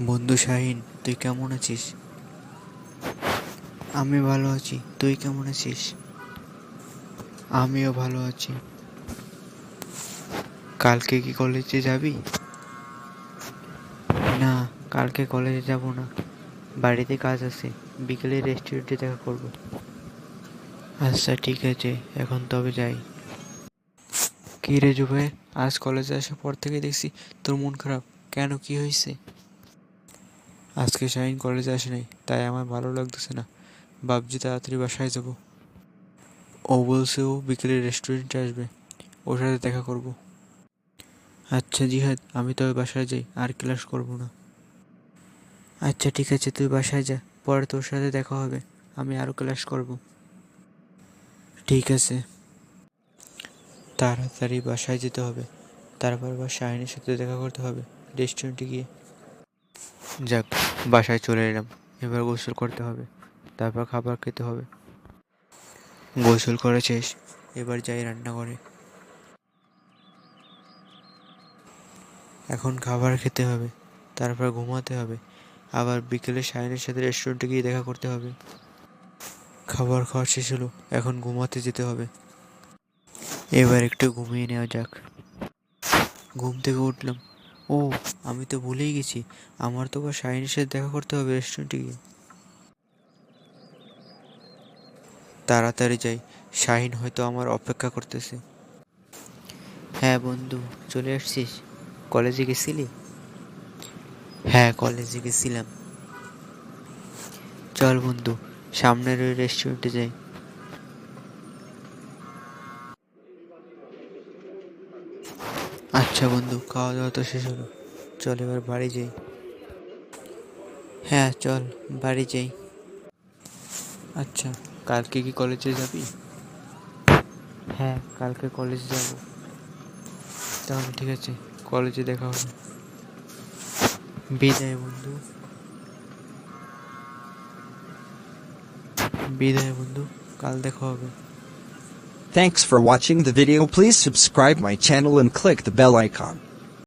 বন্ধু শাহিন, তুই কেমন আছিস? আমি ভালো আছি। তুই কেমন আছিস? আমিও ভালো আছি। কালকে কি কলেজে যাবি? না, কালকে কলেজে যাব না। বাড়িতে কাজ আছে। বিকেলে রেস্টুরেন্টে দেখা করব। আচ্ছা ঠিক আছে। এখন তবে যাই। কি রে জুবাইর আজ কলেজে আসার পর থেকে দেখছি তোর মন খারাপ। কেন, কি হয়েছে? আজকে শাহিন কলেজে আসে নাই, তাই আমার ভালো লাগতেছে না। ভাবছি তাড়াতাড়ি বাসায় যাব। ও বলছে ও বিকেলে রেস্টুরেন্টে আসবে, ওর সাথে দেখা করব। আচ্ছা জিহাদ, আমি তবে বাসায় যাই, আর ক্লাস করব না। আচ্ছা ঠিক আছে, তুই বাসায় যা, পরে তোর সাথে দেখা হবে, আমি আরও ক্লাস করব। ঠিক আছে। তাড়াতাড়ি বাসায় যেতে হবে, তারপর আবার শাহিনের সাথে দেখা করতে হবে রেস্টুরেন্টে গিয়ে। যাক, বাসায় চলে এলাম। এবার গোসল করতে হবে, তারপর খাবার খেতে হবে। গোসল করে শেষ, এবার যাই রান্না করে এখন খাবার খেতে হবে, তারপর ঘুমাতে হবে। আবার বিকেলে শাহিনের সাথে রেস্টুরেন্টে গিয়ে দেখা করতে হবে। খাবার খাওয়া শেষ হলো, এখন ঘুমাতে যেতে হবে। এবার একটু ঘুমিয়ে নেওয়া যাক। ঘুম থেকে উঠলাম ও, আমি তো ভুলেই গেছি। আমার তো শাহিনের সাথে দেখা করতে হবে রেস্টুরেন্টে গিয়ে। তাড়াতাড়ি যাই। শাহিন হয়তো আমার অপেক্ষা করতেছে। হ্যাঁ বন্ধু, চলে আসছিস। কলেজে গেছিলি? হ্যাঁ কলেজে গেছিলাম। চল বন্ধু, সামনের ওই রেস্টুরেন্টে যাই। আচ্ছা বন্ধু খাওয়া দাওয়া তো শেষ হলো। চল এবার বাড়ি যাই। হ্যাঁ চল বাড়ি যাই। আচ্ছা কালকে কি কলেজে যাবি? হ্যাঁ কালকে কলেজে যাব। তাহলে ঠিক আছে কলেজে দেখা হবে। বিদায় বন্ধু। বিদায় বন্ধু কাল দেখা হবে। Thanks for watching the video. Please subscribe my channel and click the bell icon.